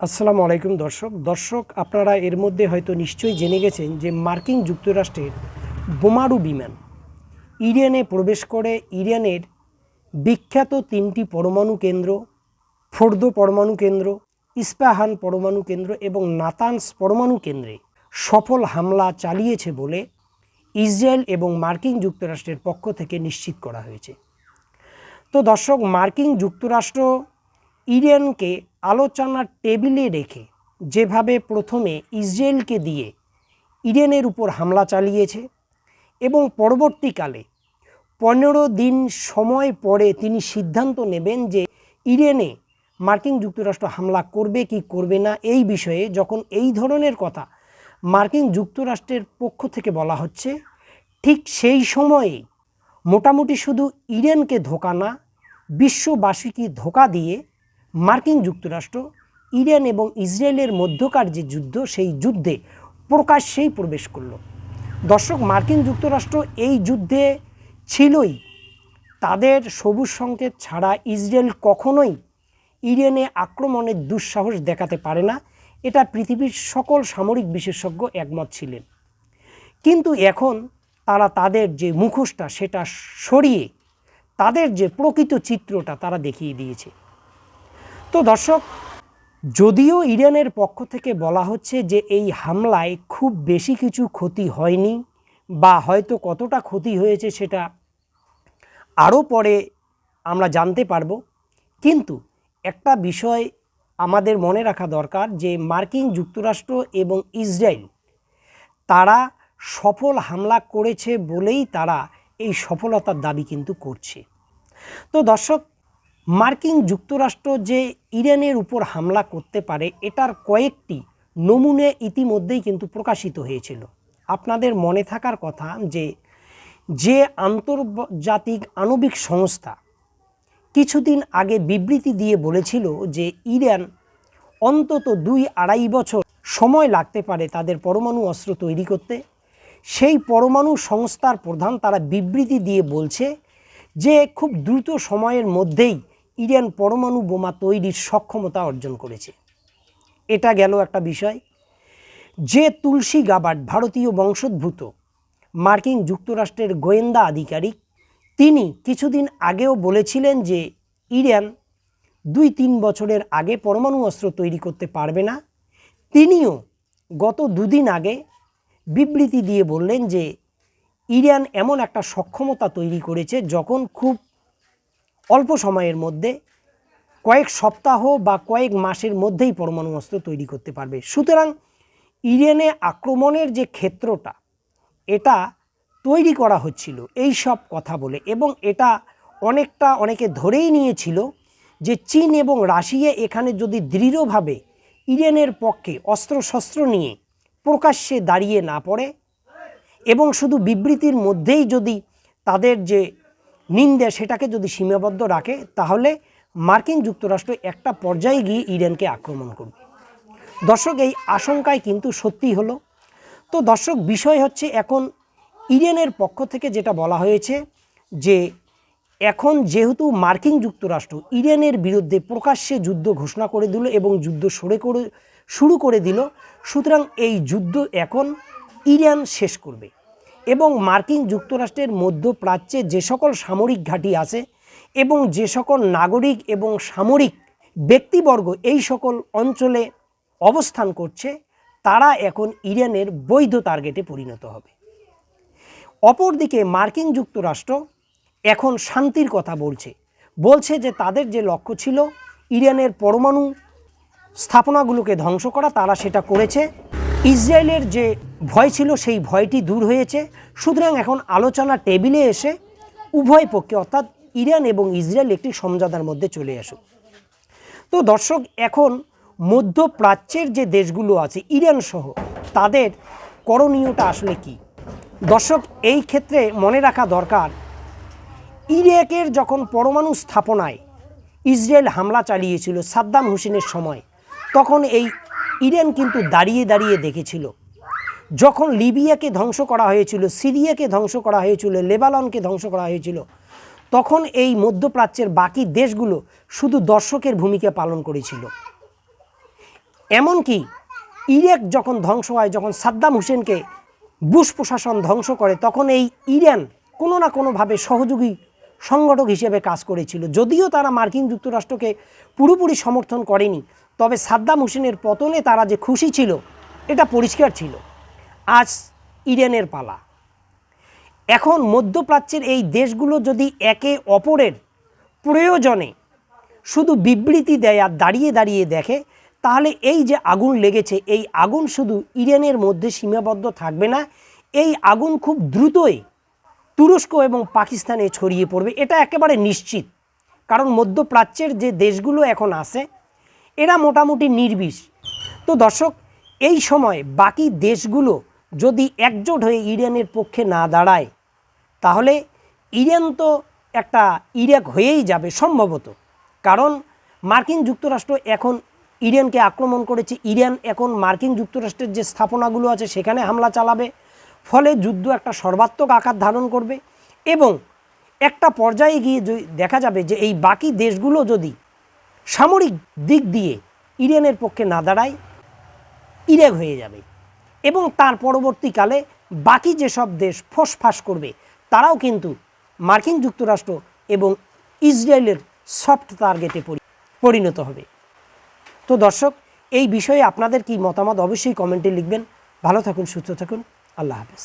আসসালামু আলাইকুম দর্শক। দর্শক, আপনারা এর মধ্যে হয়তো নিশ্চয়ই জেনে গেছেন যে মার্কিন যুক্তরাষ্ট্রের বোমারু বিমান ইরানে প্রবেশ করে। ইরানের বিখ্যাত তিনটি পরমাণু কেন্দ্র, ফোর্দো পরমাণু কেন্দ্র, ইস্পাহান পরমাণু কেন্দ্র এবং নাতানস পরমাণু কেন্দ্রে সফল হামলা চালিয়েছে বলে ইসরায়েল এবং মার্কিন যুক্তরাষ্ট্রের পক্ষ থেকে নিশ্চিত করা হয়েছে। তো দর্শক, মার্কিন যুক্তরাষ্ট্র ইরানকে আলোচনার টেবিলে রেখে যেভাবে প্রথমে ইসরায়েলকে দিয়ে ইরানের উপর হামলা চালিয়েছে এবং পরবর্তীকালে পনেরো দিন সময় পরে তিনি সিদ্ধান্ত নেবেন যে ইরানে মার্কিন যুক্তরাষ্ট্র হামলা করবে কি করবে না এই বিষয়ে যখন এই ধরনের কথা মার্কিন যুক্তরাষ্ট্রের পক্ষ থেকে বলা হচ্ছে, ঠিক সেই সময়েই মোটামুটি শুধু ইরানকে ধোকা না, বিশ্ববাসীকে ধোকা দিয়ে মার্কিন যুক্তরাষ্ট্র, ইরান এবং ইসরায়েলের মধ্যকার যে যুদ্ধ, সেই যুদ্ধে প্রকাশ্যেই প্রবেশ করল। দর্শক, মার্কিন যুক্তরাষ্ট্র এই যুদ্ধে ছিলই। তাদের সবুজ সংকেত ছাড়া ইসরায়েল কখনোই ইরানে আক্রমণের দুঃসাহস দেখাতে পারে না। এটা পৃথিবীর সকল সামরিক বিশেষজ্ঞ একমত ছিলেন। কিন্তু এখন তারা তাদের যে মুখোশটা, সেটা সরিয়ে তাদের যে প্রকৃত চিত্রটা, তারা দেখিয়ে দিয়েছে। তো দর্শক, যদিও ইরানের পক্ষ থেকে বলা হচ্ছে যে এই হামলায় খুব বেশি কিছু ক্ষতি হয়নি বা হয়তো কতটা ক্ষতি হয়েছে সেটা আরও পরে আমরা জানতে পারব। কিন্তু একটা বিষয় আমাদের মনে রাখা দরকার যে মার্কিন যুক্তরাষ্ট্র এবং ইসরায়েল, তারা সফল হামলা করেছে বলেই তারা এই সফলতার দাবি কিন্তু করছে। তো দর্শক মার্কিন যুক্তরাষ্ট্র যে ইরানের উপর হামলা করতে পারে, এটার কয়েকটি নমুনে ইতিমধ্যেই কিন্তু প্রকাশিত হয়েছিল। আপনাদের মনে থাকার কথা যে যে আন্তর্জাতিক আণবিক সংস্থা কিছুদিন আগে বিবৃতি দিয়ে বলেছিল যে, ইরান অন্তত দুই আড়াই বছর সময় লাগতে পারে তাদের পরমাণু অস্ত্র তৈরি করতে। সেই পরমাণু সংস্থার প্রধান তারা বিবৃতি দিয়ে বলছে যে, খুব দ্রুত সময়ের মধ্যেই ইরান পরমাণু বোমা তৈরির সক্ষমতা অর্জন করেছে। এটা গেল একটা বিষয়। যে তুলসী গাবার্ড ভারতীয় বংশোদ্ভূত, মার্কিন যুক্তরাষ্ট্রের গোয়েন্দা আধিকারিক, তিনি কিছুদিন আগেও বলেছিলেন যে ইরান দুই তিন বছরের আগে পরমাণু অস্ত্র তৈরি করতে পারবে না। তিনিও গত দুদিন আগে বিবৃতি দিয়ে বললেন যে ইরান এমন একটা সক্ষমতা তৈরি করেছে যখন খুব অল্প সময়ের মধ্যে কয়েক সপ্তাহ বা কয়েক মাসের মধ্যেই পরমাণু অস্ত্র তৈরি করতে পারবে। সুতরাং ইরানে আক্রমণের যে ক্ষেত্রটা, এটা তৈরি করা হচ্ছিল এই সব কথা বলে এবং এটা অনেকটা অনেকে ধরেই নিয়েছিল যে চীন এবং রাশিয়া এখানে যদি দৃঢ়ভাবে ইরানের পক্ষে অস্ত্রশস্ত্র নিয়ে প্রকাশ্যে দাঁড়িয়ে না পড়ে এবং শুধু বিবৃতির মধ্যেই যদি তাদের যে নিন্দা সেটাকে যদি সীমাবদ্ধ রাখে, তাহলে মার্কিন যুক্তরাষ্ট্র একটা পর্যায়ে গিয়ে ইরানকে আক্রমণ করবে। দর্শক, এই আশঙ্কায় কিন্তু সত্যি হলো। তো দর্শক, বিষয় হচ্ছে এখন ইরানের পক্ষ থেকে যেটা বলা হয়েছে যে, এখন যেহেতু মার্কিন যুক্তরাষ্ট্র ইরানের বিরুদ্ধে প্রকাশ্যে যুদ্ধ ঘোষণা করে দিল এবং যুদ্ধ সরে করে, শুরু করে দিল, সুতরাং এই যুদ্ধ এখন ইরান শেষ করবে। এবং মার্কিন যুক্তরাষ্ট্রের মধ্যপ্রাচ্যে যে সকল সামরিক ঘাঁটি আছে এবং যে সকল নাগরিক এবং সামরিক ব্যক্তিবর্গ এই সকল অঞ্চলে অবস্থান করছে, তারা এখন ইরানের বৈধ টার্গেটে পরিণত হবে। অপরদিকে মার্কিন যুক্তরাষ্ট্র এখন শান্তির কথা বলছে। বলছে যে তাদের যে লক্ষ্য ছিল, ইরানের পরমাণু স্থাপনাগুলোকে ধ্বংস করা, তারা সেটা করেছে। ইসরায়েলের যে ভয় ছিল, সেই ভয়টি দূর হয়েছে। সুতরাং এখন আলোচনা টেবিলে এসে উভয় পক্ষে, অর্থাৎ ইরান এবং ইসরায়েল একটি সমঝোতার মধ্যে চলে আসুক। তো দর্শক, এখন মধ্যপ্রাচ্যের যে দেশগুলো আছে, ইরান সহ, তাদের করণীয়টা আসলে কি? দর্শক, এই ক্ষেত্রে মনে রাখা দরকার, ইরাকের যখন পরমাণু স্থাপনায় ইসরায়েল হামলা চালিয়েছিল সাদ্দাম হোসেনের সময়, তখন এই ইরান কিন্তু দাঁড়িয়ে দাঁড়িয়ে দেখেছিল। যখন লিবিয়াকে ধ্বংস করা হয়েছিল, সিরিয়াকে ধ্বংস করা হয়েছিল, লেবাননকে ধ্বংস করা হয়েছিল, তখন এই মধ্যপ্রাচ্যের বাকি দেশগুলো শুধু দর্শকের ভূমিকা পালন করেছিল। এমনকি ইরাক যখন ধ্বংস হয়, যখন সাদ্দাম হোসেনকে বুশ প্রশাসন ধ্বংস করে, তখন এই ইরান কোনো না কোনোভাবে সহযোগী সংগঠক হিসেবে কাজ করেছিল। যদিও তারা মার্কিন যুক্তরাষ্ট্রকে পুরোপুরি সমর্থন করেনি তবে সাদ্দাম হোসেনের পতনে তারা যে খুশি ছিল, এটা পরিষ্কার ছিল। আজ ইরানের পালা। এখন মধ্যপ্রাচ্যের এই দেশগুলো যদি একে অপরের প্রয়োজনে শুধু বিবৃতি দেয় আর দাঁড়িয়ে দাঁড়িয়ে দেখে, তাহলে এই যে আগুন লেগেছে, এই আগুন শুধু ইরানের মধ্যে সীমাবদ্ধ থাকবে না, এই আগুন খুব দ্রুতই তুরস্ক এবং পাকিস্তানে ছড়িয়ে পড়বে, এটা একেবারে নিশ্চিত। কারণ মধ্যপ্রাচ্যের যে দেশগুলো এখন আছে এরা মোটামুটি নির্বিষ। তো দর্শক, এই সময় বাকি দেশগুলো যদি একজোট হয়ে ইরানের পক্ষে না দাঁড়ায়, তাহলে ইরান তো একটা ইরাক হয়েই যাবে সম্ভবত। কারণ মার্কিন যুক্তরাষ্ট্র এখন ইরানকে আক্রমণ করেছে। ইরান এখন মার্কিন যুক্তরাষ্ট্রের যে স্থাপনাগুলো আছে, সেখানে হামলা চালাবে। ফলে যুদ্ধ একটা সর্বাত্মক আকার ধারণ করবে এবং একটা পর্যায়ে গিয়ে দেখা যাবে যে এই বাকি দেশগুলো যদি সামরিক দিক দিয়ে ইরানের পক্ষে না দাঁড়ায়, ইরাক হয়ে যাবে। এবং তার পরবর্তীকালে বাকি যেসব দেশ ফোসফাস করবে, তারাও কিন্তু মার্কিন যুক্তরাষ্ট্র এবং ইসরায়েলের সফট টার্গেটে পরিণত হবে। তো দর্শক, এই বিষয়ে আপনাদের কি মতামত অবশ্যই কমেন্টে লিখবেন। ভালো থাকুন, সুস্থ থাকুন। আল্লাহ হাফেজ।